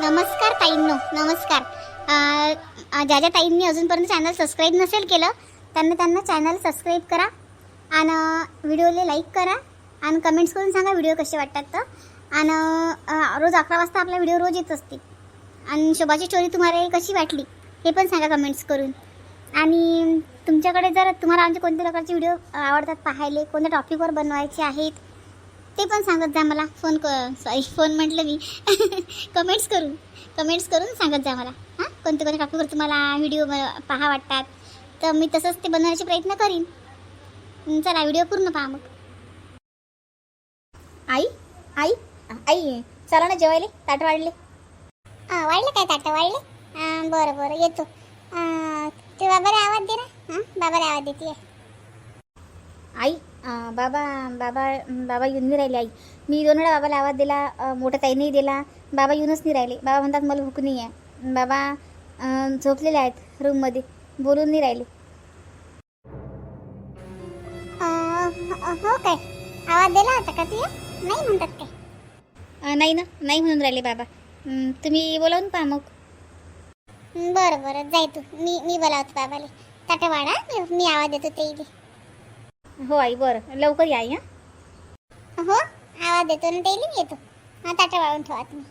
नमस्कार ताईंनो नमस्कार. ज्या ज्या ताईंनी अजूनपर्यंत चॅनल सबस्क्राईब नसेल केलं त्यांना त्यांना चॅनल सबस्क्राईब करा आणि व्हिडिओला लाईक करा आणि कमेंट्स करून सांगा व्हिडिओ कसे वाटतात तर. आणि रोज अकरा वाजता आपला व्हिडिओ रोज येत असते आणि शोभाची स्टोरी तुम्हाला कशी वाटली हे पण सांगा कमेंट्स करून. आणि तुमच्याकडे जर तुम्हाला आमचे कोणत्या प्रकारचे व्हिडिओ आवडतात पाहायला कोणत्या टॉपिकवर बनवायचे आहेत ते पण सांगत जा मला. फोन क सॉरी फोन म्हटलं मी. कमेंट्स करून कमेंट्स करून सांगत जा मला. हां? कोणत्या कोणत्या टॉपिकवर तुम्हाला व्हिडिओ पहा वाटतात. तर मी तसंच ते बनवण्याचे प्रयत्न करीन. चला व्हिडिओ पूर्ण पहा मग. आई आई आई चला ना जेवायले. ताट वाढले. वाढले काय ताटं? वाढले? बरं बरं येतो. ते बाबाला आवाज दे ना. हां? बाबाला आवाज देते. आई बाबा बाबा बाबा येऊन नाही राहिले आई. मी दोन वेळा बाबाला आवाज दिला अं, मोठ्या ताईनेही दिला. बाबा येऊनच नाही राहिले. बाबा म्हणतात मला भूक नाही आहे बाबा झोपलेले आहेत रूममध्ये. बोलून नाही राहिले. हो काय? आवाज दिला होता का तुझ्या? नाही म्हणतात काय. नाही ना. नाही म्हणून राहिले बाबा. तुम्ही बोलावून पहा मग. बरं बरं. जाय तू. मी मी बोलावतो बाबाले. ताटं वाढा मी- आवाज देतो ते हो आई बरं. लवकर या आई हां. हो आवाज देतो ना मी येतो. हा ताटं वाळून ठेवा तुम्ही.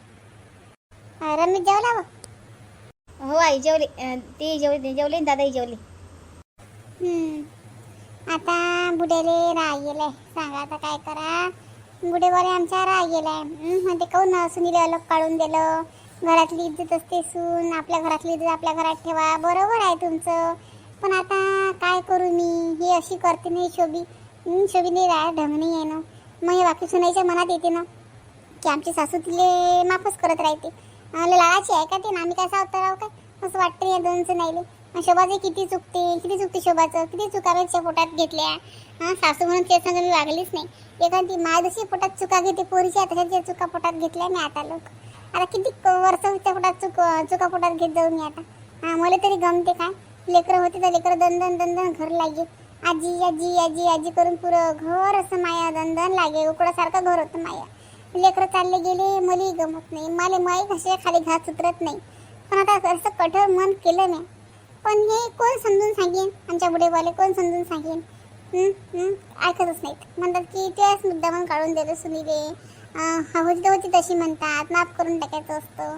रमेश जेवला हो हो आई जेवले. अं, ते जेवले जेवले आणि दादाही जेवले. हम्म. आता बुड्याले राग गेलाय सांगा आता काय करा. बुडे बरे आमच्या राग गेलाय हम्म, म्हणते काऊन सुनीले अलग काढून दिलं. घरातली इज्जत असते सून. आपल्या घरातली इज्जत आपल्या घरात ठेवा. बरोबर आहे तुमचं. पण आता काय करू मी? ही अशी करते नाही शोभी. शोभी शोभीने राय ढंग नाही आहे ना. मग हे बाकी सुनायच्या मनात येते ना. की आमची सासू तिले माफच करत राहते. अं, लाळाची आहे का ते? ना आम्ही कसा सावतर राहू काय? असं वाटतं या दोन सुनायले शोभाचे किती चुकते किती चुकते शोभाचं? किती चुकाव्याच्या पोटात घेतल्या. हां सासू म्हणून ते संग मी वागलीच नाही. एखादी माय जशी पोटात चुका घेते पोरीच्या तशाच्या चुका पोटात घेतल्या मी आता लोक. आता किती वर्ष त्या पोटात चुक चुका पोटात घेत जाऊ मी आता. हां मला तरी गमते काय? लेकरं होते तर लेकरं दन दन दन दन घर लागे. आजी आजी आजी आजी करून पुरं घर असं माया दन दन लागे. उकडासारखं घर होतं माया. लेकरं चालले गेले मलाही गमत नाही. मला माई कसे खाली घास उतरत नाही. पण आता असं कठोर मन केलं नाही पण हे कोण समजून सांगेन? आमच्या बुढेवाले कोण समजून सांगेन? ऐकतच नाहीत. म्हणतात की इतिहास मुद्दा म्हणून काढून देतो सुनीले. अं, होती होती तशी म्हणतात. माफ करून टाकायचं असतं.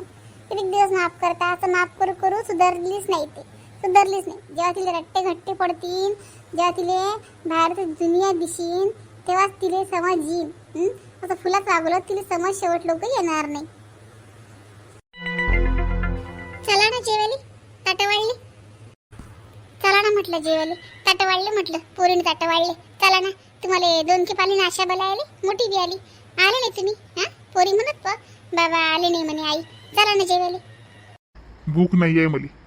किती दिवस माफ करता? असं माफ करू करू सुधारलीच नाही ते. सुधारलीच नाही. जेव्हा तिला रट्टे घट्टे पडतील जेव्हा तिले बाहेरचं दुनिया दिशीन तेव्हाच तिले समज येईल. असं फुलात वागवलं तिला समज शेवट लोक येणार नाही. चला ना जेवायला. ताटं वाढले चला ना म्हटलं जेवायला. ताटं वाढले म्हटलं. पोरीने ताटं वाढले चला ना. तुम्हाला दोन की पाली नाशा बला आली मोठी बी आली. आले नाही तुम्ही? हा? पोरी म्हणत प बाबा आले नाही म्हणे आई. चला ना जेवायला. भूक नाही आहे मला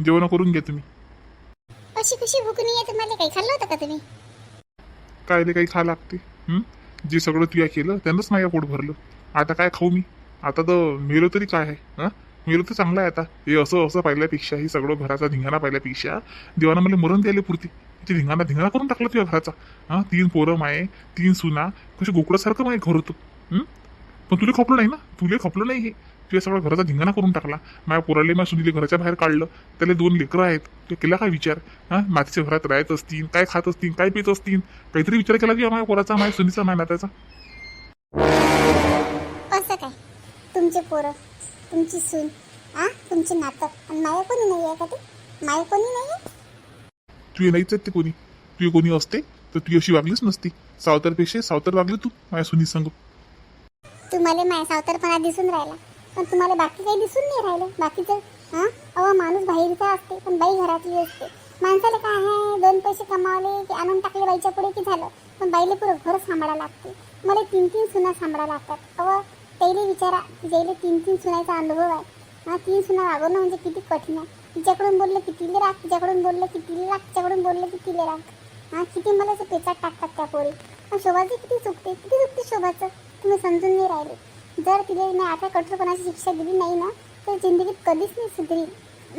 जेवण करून घ्या तुम्ही. अशी कशी भूक नाही आहे तुम्हाला काही खाल्लं होतं का तुम्ही? कायले काही खा लागते. हं? जे सगळं तुया केलं त्यानंच नाही पोट भरलं. आता काय खाऊ मी? आता तर मेलो तरी काय आहे? हं? मेलो तर चांगलं आहे आता. हे असं असं पाहिल्यापेक्षा ही सगळं घराचा धिंगाणा पाहिल्यापेक्षा देवानं मला मरण द्यायला पुरती. ते धिंगाणा धिंगाणा करून टाकलं तुझ्या घराचा. हा? तीन पोरं माये तीन सुना कशी गोकुळासारखं माये घर होतं. हं? पण तुला खपलं नाही ना? तुला खपलं नाही हे. तुझ्या सगळं घराचा धिंगाणा करून टाकला. माझ्या पोराले माझ्या सुनीले घराच्या बाहेर काढलं. त्याला दोन लेकरं आहेत. ते केला काय विचार? हा? मातीच्या घरात राहत असतील काय खात असतील काय पित असतील? काहीतरी विचार केला की माझ्या पोराचा माझ्या सुनीचा माझ्या नात्याचा? असं काय? तुमचे पोरं तुमची सून आ? तुमचे नातं. आणि माया कोणी नाही आहे का ते? माया कोणी नाही आहे तुझे नाहीच आहेत ते कोणी. तुझे कोणी असते तर तू अशी वागलीच नसती. सावतारपेक्षा सावतर वागली तू माझ्या सुनी संग. तुम्हाला माया सावतारपणा दिसून राहिला. पण तुम्हाला बाकी काही दिसून नाही राहिलं. बाकीचं हां? अहो माणूस बाहेरचा असते पण बाई घरातली असते. माणसाला काय आहे दोन पैसे कमावले की आणून टाकले बाईच्या पुढे की झालं. पण बाईले पुरं घर सांभाळा लागते. मला तीन तीन सुना सांभाळा लागतात. अहो त्याला विचारा ज्याला तीन तीन सुनाचा अनुभव आहे. हां तीन सुना वागवणं म्हणजे किती कठीण आहे. तिच्याकडून बोललं की तिले राख तिच्याकडून बोललं की तिले राख तिच्याकडून बोललं की तिले राख हां किती मला पेचात टाकतात त्या पोरी. पण शोभाची किती चुकते किती चुकते शोभाचं. तुम्ही समजून नाही राहिले. जर तिला मी आता कठोरपणाची शिक्षा दिली नाही ना तर जिंदगीत कधीच नाही सुधरी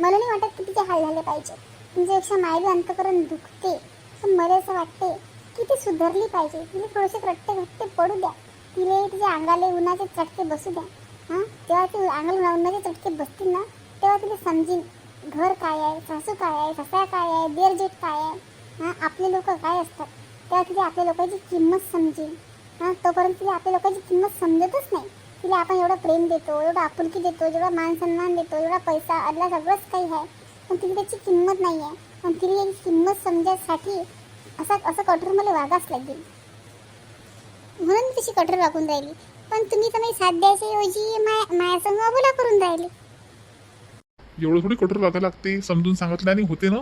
मला नाही वाटत की तिचे हाल झाले पाहिजे. तुमच्यापेक्षा मायली अंतकरण दुखते. पण मला असं वाटते की ती सुधारली पाहिजे. तिने थोडेसे रट्टे घट्टे पडू द्या. तिला तिच्या अंगाले उन्हाचे चटके बसू द्या. हां? तेव्हा ती अंगण उन्हाचे चटके बसतील ना तेव्हा तिने समजेल घर काय आहे? सासू काय आहे? ससा काय आहे? बेरजेट काय आहे? हां? आपले लोक काय असतात? तेव्हा तिथे आपल्या लोकांची किंमत समजेल हां? तोपर्यंत तिथे आपल्या लोकांची किंमत समजतच नाही. तिला आपण एवढं प्रेम देतो एवढं आपुलकी देतो जेवढा मान सन्मान देतो एवढा पैसा अदला सगळंच काही आहे पण तिला त्याची किंमत नाही आहे. पण तिला याची किंमत समजायसाठी असा असं कठोर मला वागाच लागेल. म्हणून मी तशी कठोर वागून राहिली. पण तुम्ही तर माझी साथ द्यायच्या ऐवजी माया मायासंग अबोला करून राहिले. एवढं थोडी कठोर वागायला लागते समजून सांगितल्याने होते ना?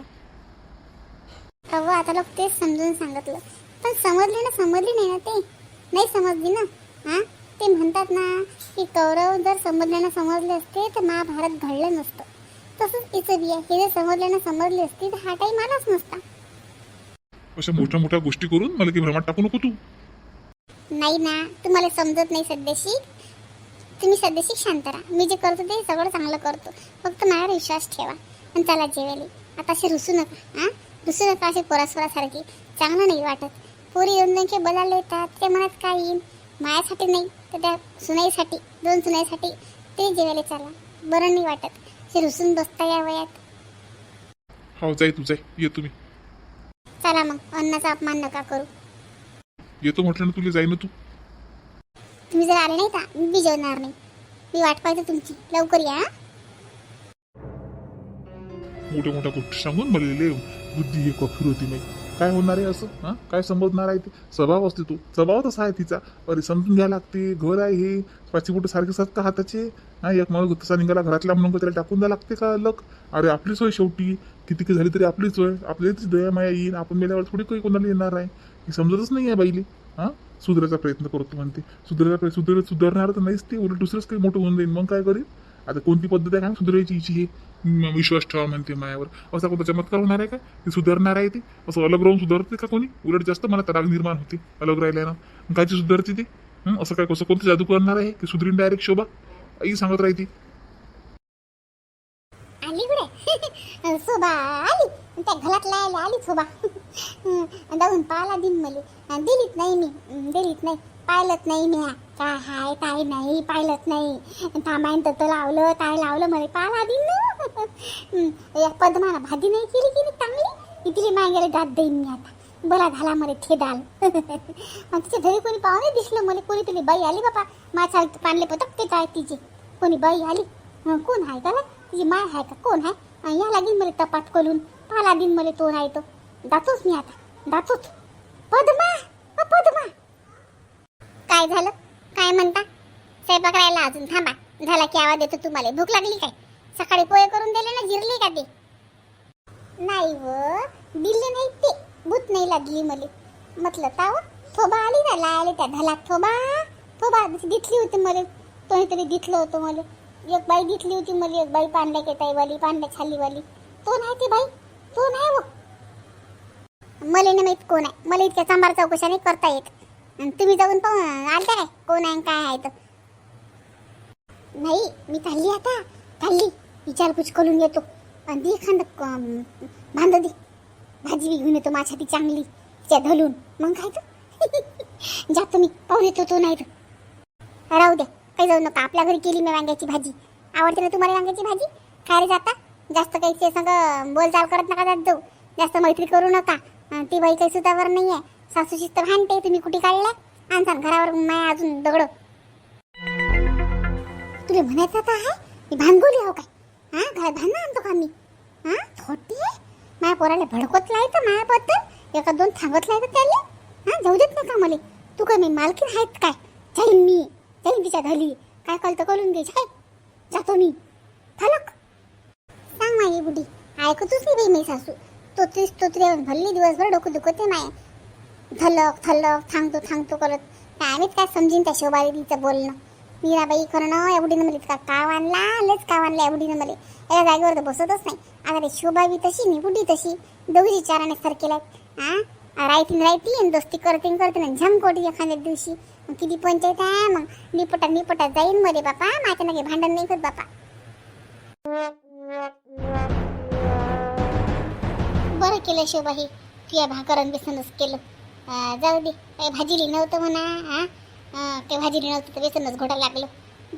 अव आता लोक तेच समजून सांगितलं. पण समजले ना समजली नाही ना ते. नाही समजली ना हा? ते म्हणतात ना की कौरव जर समजल्यानं समजले असते तर महाभारत घडलं नसतं. तसंच बी आहे हे जर समजल्यानं समजले असते तर हा टाईम आलाच नसता. अशा मोठ्या मोठ्या गोष्टी करून मला की भ्रमात टाकू नको तू. नाही ना तुम्हाला समजत नाही सध्याशी. तुम्ही सध्याशी शांत राहा. मी जे करतो ते सगळं चांगलं करतो. फक्त माझ्यावर विश्वास ठेवा. आणि चला जेवेली आता असे रुसू नका हां? रुसू नका असे पोरासोरासारखी. चांगलं नाही वाटत. पोरी दोन दोनचे बोलायला येतात त्या मनात काय येईल मायासाठी नाही तर त्या सुनाईसाठी दोन सुनाईसाठी ते जेवायला चला. बरं नाही वाटत. असे रुसून बसता या वयात. हो जाय तू जाय ये तुम्ही चला मग अन्नाचा अपमान नका करू. येतो म्हटलं ना तुला जाई ना तू. तुम्ही जर आले नाही का मी बी जेवणार नाही. मी वाट पाहते तुमची. लवकर या हं? मोठ्या मोठ्या गोष्टी सांगून मला लय बुद्धी हे कफीर होती नाही. काय होणार आहे असं? हा? काय समजणार आहे ते? स्वभाव असते तो. स्वभाव तसा आहे तिचा. अरे समजून घ्यायला लागते. घर आहे हे. पाचशे कुठे सारखे असतात का हाताचे. नाही एक माणूस तसा निघाला घरातल्या म्हणून त्याला टाकून द्यावं लागते का अलग अरे आपली सोय शेवटी. किती की झाली तरी आपली सोय. आपल्याच दया माया येईल. आपण मेल्यावर थोडी काही कोणाला येणार आहे. हे समजतच नाही आहे बाईले. हा? सुधारायचा प्रयत्न करतो म्हणते. सुधारायचा प्रयत्न सुधार सुधारणार तर नाहीच ते. उलट दुसरंच काही मोठं होऊन जाईल. मग काय करीन आता कोणती पद्धत आहे? का सुधारायची हिची? हे म, विश्वास ठेवा म्हणते मायावर. असा कोणता चमत्कार होणार आहे का? ते सुधारणार आहे ते? असं अलग राहून सुधारते का कोणी? उलट जास्त मला तडाग निर्माण होते अलग राहिल्यानं मग कायची सुधारते ते? हं? असं काय कसं कोणतं जादू करणार आहे? की सुधरीन डायरेक्ट शोभा? आई सांगत राहते. आली कुठे शोभा आली. त्या घरात लायला आली शोभा. जाऊन पाहिला दिन मले. दिलीत नाही मी. अं, दिलीत नाही. पाहिलंच नाही मी. का हाय काय नाही पाहिलंच नाही. थांबाईन तर लावलं काय लावलं मला पाला दिन ना. या भाजी नाही केली की नाही चांगली? इथली मागेला दात देईन मी आता. बरा झाला मला थे दाल. तिच्या घरी कोणी पाहुणे दिसलं मला कोणी तरी बाई आली बापा? माझ्या पाणले पटकते काय तिची. कोणी बाई आली? कोण आहे का ना तिची माय आहे का? कोण आहे या लागेल मला तपाट करून. पाला दिन मला तो नाही तो. दातोच मी आता. दातोच. पद्मा! पद्मा! काय झालं? काय म्हणता? स्वयंपाक राहिला अजून थांबा. झाला की आवाज देतो तुम्हाला. भूक लागली काय? सकाळी पोहे करून दिले ना जिरली का ते? नाही व दिले नाही ते. भूत नाही लागली मला. म्हटलं ताव थोबा आली ना लायले त्या धलात थोबा थोबा दिसली होती मला. कोणीतरी दिसलं होतं मला. एक बाई दिसली होती मला एक बाई पांढ्या केताईवाली पांढऱ्या छालीवाली. तो नाही ती बाई तो नाही व. मला नाही माहीत कोण आहे. मला इतक्या सांबार चौकशा नाही करता येत. तुम्ही जाऊन पाहून आलता काय? कोण आहे काय आहे तर. नाही मी चालली आता. चालली. विचारपूस करून येतो. आणि ती एखादं बांध दे. भाजी बी घेऊन येतो माझ्या ती चांगली. तिच्या धलून. मग काय तर? जातो मी. पाहून येतो तो नाही तर. राहू द्या काही जाऊ नका. आपल्या घरी केली मी वांग्याची भाजी. आवडते ना तुम्हाला वांग्याची भाजी? खायला जाता? जास्त काही ते सांग बोलचाल करत नका जात जाऊ. जास्त मैत्री करू नका. ती बाई काही सुतावर नाही आहे सासूची तर भांडते तुम्ही कुठे काढलाय आणसान घरावर माय अजून दगड. तुला म्हणायचं आता आहे मी भानगोली हो काय? हा घरात भांडणं आणतो का मी हा थोटी माया पोराला भडकत लायचं मायाबद्दल? एका दोन सांगत लायचं त्याला? हा जाऊ देत नका मला. तू काय मी मालकीन आहेत काय? जाईन मी. जाईन तिच्या घरी. काय कळतं करून घे जाय. जातो मी. फलक. सांग माझी बुडी. ऐकतच नाही बाई मी सासू? तोत्रीस तोत्री भरली दिवसभर डोकं दुखते माय. थलक थलक थांबतो थांबतो करत. काय आम्हीच काय समजीन त्या शोभा तिचं बोलणं? मीराबाई बाई करणं एवढीनं मला इतका काव आणला लच काव आणला एवढीनं मला. एका जागेवर तर बसतच नाही. आता रे शोभावी तशी नि तशी दोघी चाराने केलं आ? रायतीन रायती आणि दोस्ती करतीन करतीन झमकोटी एखाद्या दिवशी. मग किती पंचायत आहे? मग निपटा निपटा जाईन मध्ये बापा. माझ्या नगे भांडण नाही करत बापा. बरं केलं शोभा हे तुझ्या भाकरन बेसनच केलं. जाऊ दे. काही भाजीली नव्हतं म्हणा हां? काही भाजीली नव्हतं तर बेसनच घोडा लागलं.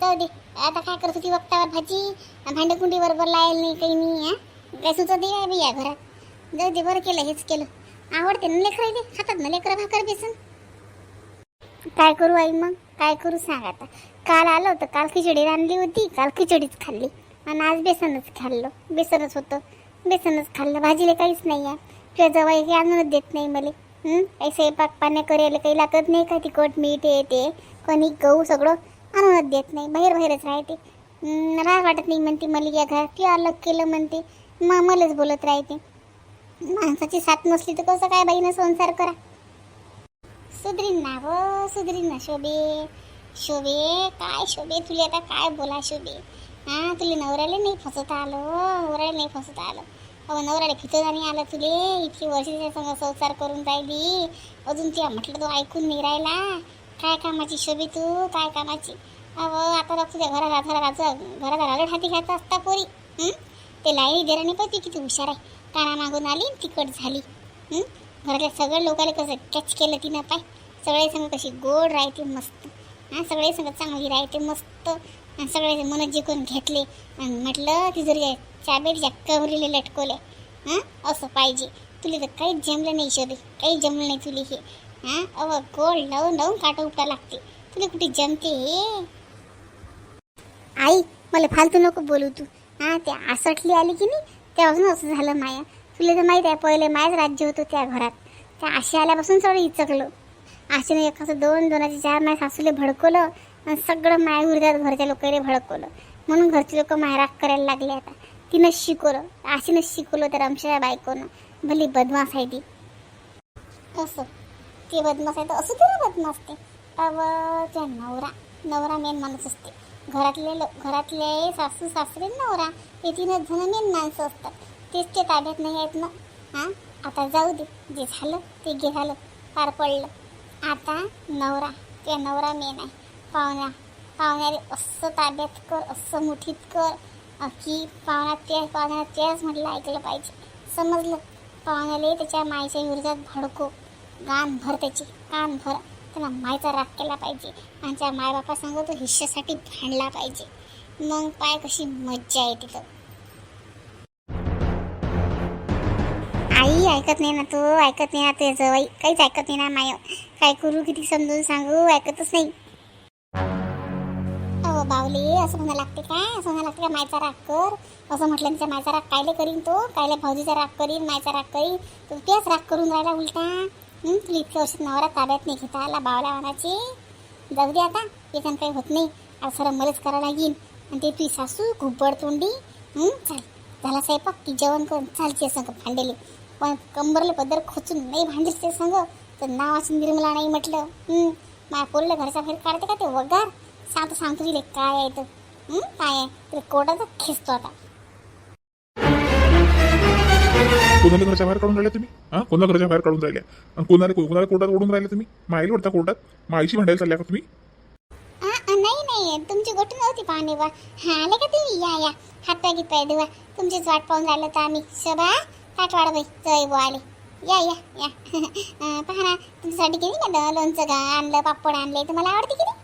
जाऊ दे. आता काय करत होती वक्तावर भाजी? भांडेकुंडी बरोबर लायल नाही काही नाही हा? काय सुचत दे बाई या घरात. जाऊ दे बरं केलं हेच केलं. आवडते ना लेकरं दे खातात ना लेकरं भाकर बेसन? काय करू आई मग? काय करू सांग आता. काल आलं होतं काल खिचडी आणली होती काल खिचडीच खाल्ली. आणि आज बेसनच खाल्लं. बेसनच होतं. बेसनच खाल्लं. भाजीला काहीच नाही आहे. किंवा जवळ काही आणूनच देत नाही मला. काही स्वयंपाक पाण्या करायला काही लागत नाही का तिखट मीठ हे ते? कणिक गहू सगळं आणूनच देत नाही बाहेर बाहेरच राहते राह वाटत नाही म्हणते मला या घरात. अलग केलं म्हणते. मग मलाच बोलत राहते. माणसाची साथ नसली तर कसं काय बाईनं संसार करा? सुधरीन ना व सुधरीन ना शोभे. शोभे काय शोभे तुला आता? काय बोला शोभे? हा तुला नवऱ्याला नाही फसवता आलं हो, नवऱ्याला नाही फसवता आलं. अहो नवऱ्याला खिचत नाही आलं तुले? इतकी वर्ष संग संसार करून राहिली. अजून तुला म्हटलं तो ऐकून नाही राहिला. काय कामाची शोभी तू? काय कामाची? अहो आता बघ तुझ्या घरात घरा राजा घरात राहिलं हाती घ्यायचं असता पोरी. ते ते लाई पण ती किती हुशार आहे. काना मागून आली आणि तिकट झाली. घरातल्या सगळ्या लोकांना कसं कॅच केलं तिनं पाय. सगळे संग कशी गोड राहते मस्त. हां? सगळे संग चांगली राहते मस्त. सगळे मन जिंकून घेतले. आणि म्हटलं ती जर चाबेडच्या कवरीले लटकवले हां? असं पाहिजे. तुला तर काहीच जमलं नाही शोधी काही जमलं नाही तुला हे. हां? अव गोड लावून लावून काटा उपटा लागते. तुला कुठे जमते हे? आई मला फालतू नको बोलू तू. हां ते आसटली आली की नाही तेव्हापासून असं झालं माया. तुला तर माहीत आहे पहिले मायाच राज्य होतं त्या घरात. त्या आशी आल्यापासून सगळं इचकलो. आशेने एखादं दोन दोनाचे चार माझ्या सासूले भडकवलं. सगळं माय विरोधात घरच्या लोकांनी भडकवलं. म्हणून घरचे लोक मायराग करायला लागले आता. तिनं शिकवलं. आशीनंच शिकवलं तर आमच्या बायकोनं. भली बदमाश आहे ती. असं ते बदमाश आहे तर असं तुला बदमाश ते त्या नवरा नवरा मेन माणूस असते. घरातले लो घरातले सासू सासरे नवरा हे तीनच जण मेन माणसं असतात. तेच ते ताब्यात नाही आहेत ना? हां? आता जाऊ दे. जे झालं ते घे झालं. पार पडलं. आता नवरा त्या नवरा मेन आहे. पाहुण्या. पाहुण्याने असं ताब्यात कर असं मुठीत कर की पाहुणा ते पाहुण्या तेच म्हटलं ऐकलं पाहिजे. समजलं? पाहुण्याला त्याच्या मायच्या विरोधात भडको. गान भर त्याची कान भर. त्याला मायचा राग केला पाहिजे. आणि त्या मायबापा सांगतो तो हिश्श्यासाठी भांडला पाहिजे. मग पाय कशी मज्जा येते तर आई ऐकत नाही ना तू ऐकत नाही ना ते जवळ काहीच ऐकत नाही ना माय. काय करू किती समजून सांगू ऐकतच नाही. बावली असं म्हणा लागते काय असं म्हणा लागते का? मायचा राग कर. असं म्हटलं तिचा मायचा राग कायले करीन तो? कायले भाऊजीचा राग करीन मायचा राग करीन? तो तेच राग करून राहिला उलटा. तुला इतक्या वर्षात नवरा ताब्यात नाही घेता आला बावल्या म्हणाची जाऊ दे आता त्याच्यानं काही होत नाही. आता सर मलाच करावं लागेल. आणि ते तुझी सासू घुबड तोंडी. चाल झाला स्वयंपाक. की जेवण करून चालते संग भांडेले. पण कंबरले पदर खोचून नाही भांडेल ते संग. तर नावाची निर्मला नाही म्हटलं. माझ्या पोरलं घरचा बाहेर काढते का ते वगार? सांगतो सांगतो तिले काय आहे हं, काय आहे? ते कोर्टाचा आता. कोणाला घरच्या बाहेर काढून राहिल्या तुम्ही? हा? कोणाला घरच्या बाहेर काढून राहिल्या आणि कोणाला कोणाला कोर्टात ओढून राहिले तुम्ही? मायला वाटता कोर्टात? माईशी भांडायला चालल्या का तुम्ही? आ, आ, नाही नाही. तुमची गोष्ट नव्हती पाहणे बा. हा आले का तुम्ही? या या. हात पाय गीत पाय देवा तुमचीच वाट पाहून राहिलं तर आम्ही. शोभा ताट वाढ बाई जय बो आले. या या या. अं, पहा ना. तुमच्यासाठी किती का लोणचं गा आणलं पापड आणले. तुम्हाला आवडते किती?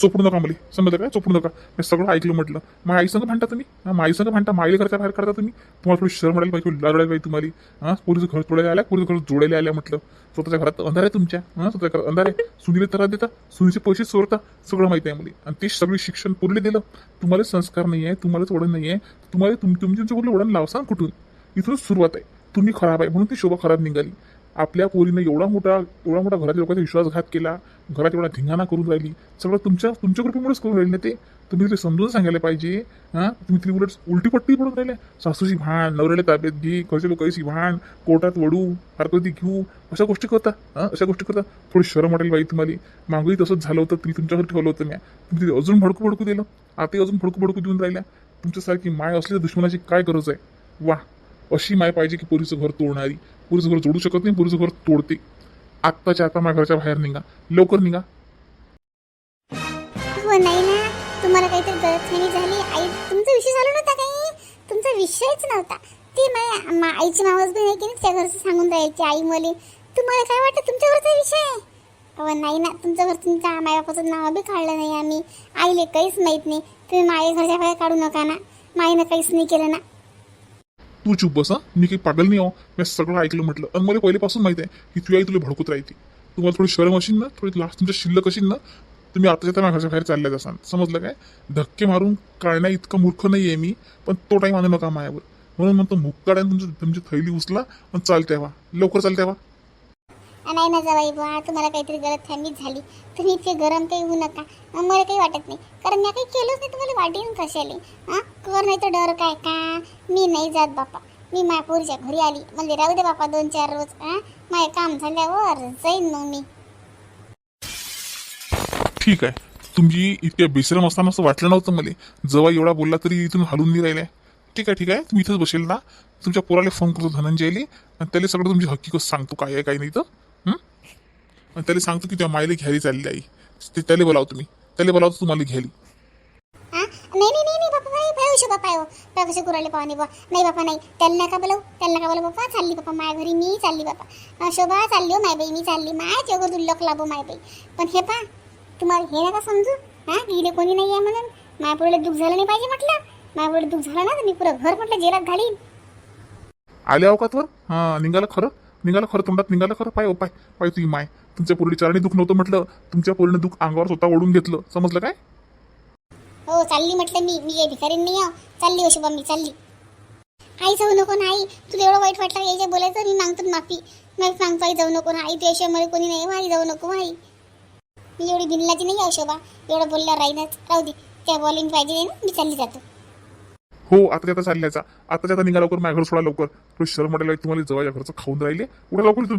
चोपडू नका मला. समजलं काय चोपडू नका. मी सगळं ऐकलं म्हटलं. मग आई भांडता तुम्ही? हा माई संग भांडता? माईल घरच्या बाहेर काढता तुम्ही? तुम्हाला थोडी शरम म्हणायला पाहिजे लाज पाहिजे तुम्हाला. हा पोलीस घर तोडायला आल्या पोलीस घर जोडायला आल्या म्हटलं. स्वतःच्या घरात अंधार आहे तुमच्या. हा स्वतःच्या घरात अंधार आहे. सुनील त्रास देता सुनीचे पैसे चोरता सगळं माहिती आहे मला. आणि ते सगळे शिक्षण पुरले दिलं. तुम्हाला संस्कार नाही आहे तुम्हालाच ओढण नाही आहे. तुम्हाला तुम तुम्ही तुमच्या कुठलं ओढण लावसान कुठून? इथून सुरुवात आहे. तुम्ही खराब आहे म्हणून ती शोभा खराब निघाली. आपल्या पोरीने एवढा मोठा एवढा मोठा घरातल्या लोकांचा विश्वासघात केला घरात एवढा धिंगाणा करून राहिली सगळं तुमच्या तुमच्या कृपेमुळेच करून राहिले ना ते? तुम्ही तिथे समजून सांगायला पाहिजे हां? तुम्ही तिला उलट उलटी पट्टी पडून राहिल्या सासूची भांड नवऱ्याला ताब्यात घे लोक लोकांची भांड कोर्टात वडू हरकती घेऊ अशा गोष्टी करता हां? अशा गोष्टी करता. थोडी शरम वाटेल पाहिजे तुम्हाला. मागही तसंच झालं होतं तुम्ही तुमच्याकडे ठेवलं होतं मी तुम्ही तिथे अजून भडकू भडकू दिलं. आता अजून भडकू भडकू देऊन राहिल्या. तुमच्यासारखी माय असली तर दुश्मनाची काय गरज आहे? वा अशी माय पाहिजे की पोरीचं घर तोडणारी. पुरुष घर जोडू शकत नाही पुरुष घर तोडते. आत्ताच्या आता माझ्या घरच्या बाहेर निघा. लवकर निघा. हो नाही ना. तुम्हाला काहीतरी गलतफहमी झाली. आई तुमचा विषय झाला नव्हता काही? तुमचा विषयच नव्हता. ती माझ्या मा आईची मावस बहीण आहे की नाही त्या घरचं सांगून राहायची आई मले. तुम्हाला काय वाटतं तुमच्या घरचा विषय आहे? अहो नाही ना. तुमचं घर तुमच्या मायबापाचं नाव बी काढलं नाही आम्ही? आईले काहीच माहीत नाही. तुम्ही माझ्या घरच्या बाहेर काढू नका ना. माईनं काहीच नाही केलं ना. तू चुप बस मी काही पागल नाही आहो. मी सगळं ऐकलं म्हटलं. आणि मला पहिल्यापासून माहिती आहे की तुझी आई तुला भडकत राहते. तुम्हाला थोडी शरम असेल ना? थोडी लास्ट तुमच्या शिल्लक असेल ना? तुम्ही आताच्या त्या घरच्या बाहेर चालल्या असाल. समजलं काय? धक्के मारून काढण्या इतकं मूर्ख नाही आहे मी पण तो टाईम आणू नका मायावर. म्हणून म्हणतो मुक्काड्याने काढा आणि तुमची तुमची थैली उचला आणि चालते व्हा. लवकर चालते व्हा. नाही ना जवाई बुवा तुम्हाला काहीतरी गलत फॅमिली झाली तुम्ही इतके गरम काही होऊ नका. मला काही वाटत नाही. कारण मी काही केलंच नाही तुम्हाला वाटेन कशाले? हां कर नाही तर डर काय का? मी नाही जात बापा. मी मायापूरच्या घरी आली. म्हणजे राहू दे बापा दोन चार रोज. हां माझे काम झाल्यावर जाईन मग मी. ठीक आहे. तुमची इतक्या बेसरम असताना असं वाटलं नव्हतं मला. जवा एवढा बोलला तरी इथून हलून नाही राहिलाय. ठीक आहे ठीक आहे. तुम्ही इथंच बसेल ना. तुमच्या पोराला फोन करतो धनंजयले. आणि त्याला सगळं तुमची हकीकत सांगतो काय आहे काय नाही तर? आणि त्याला सांगतो की त्या मायला घ्यायला चालली आई. ते त्याला बोलाव तुम्ही त्याला बोलावतो तुम्हाला घ्यायली. हां? नाही नाही नाही नाही बापा बाई पाय शोभा पाय हो. पाय कसे कुराले पाहुणे बा नाही बापा नाही. त्याला नका बोलव. त्याला नका बोलव. बापा चालली बापा. माझ्या घरी मी चालली बापा. अं, शोभा चालली हो माय बाई मी चालली. माय जगत उल्लक लाभो माय बाई. पण हे पा तुम्हाला हे नका समजू. हां? गेले कोणी नाही आहे म्हणून पुढे दुःख झालं नाही पाहिजे म्हटलं. पुढे दुःख झालं ना तर मी पुरं घर म्हटलं जेलात घालीन. आले अवकातवर हां निघालं खरं? निघालं खरं तोंडात निघालं खरं पाय ओ पाय पाय तुझी माय. तुमच्या पोरडी चारणी दुःख नव्हतं म्हटलं तुमच्या पोरीने दुःख अंगावर स्वतः ओढून घेतलं. समजलं काय? हो चालली म्हटलं मी. मी काही भिकारी नाही चालली हो मी चालली. आई जाऊ नको ना आई. तुला एवढं वाईट वाटलं यायच्या बोलायचं मी मागतो ना माफी. मी सांगतो आई जाऊ नको ना आई. तुझ्याशिवाय मला कोणी नाही हो, आई जाऊ नको हो, आई. मी एवढी भिनलाची नाही आहे शोभा एवढं बोलल्यावर राहीनच. राहू दे. त्या बॉलिंग पाहिजे नाही ना मी चालली जातो. हो आता आता चालल्याचा आता. आता निघा लवकर माझ्या घर सोडा लवकर. तो शर म्हटलं तुम्हाला जवळच्या घरचं खाऊन राहिले. उठा लवकर इथून.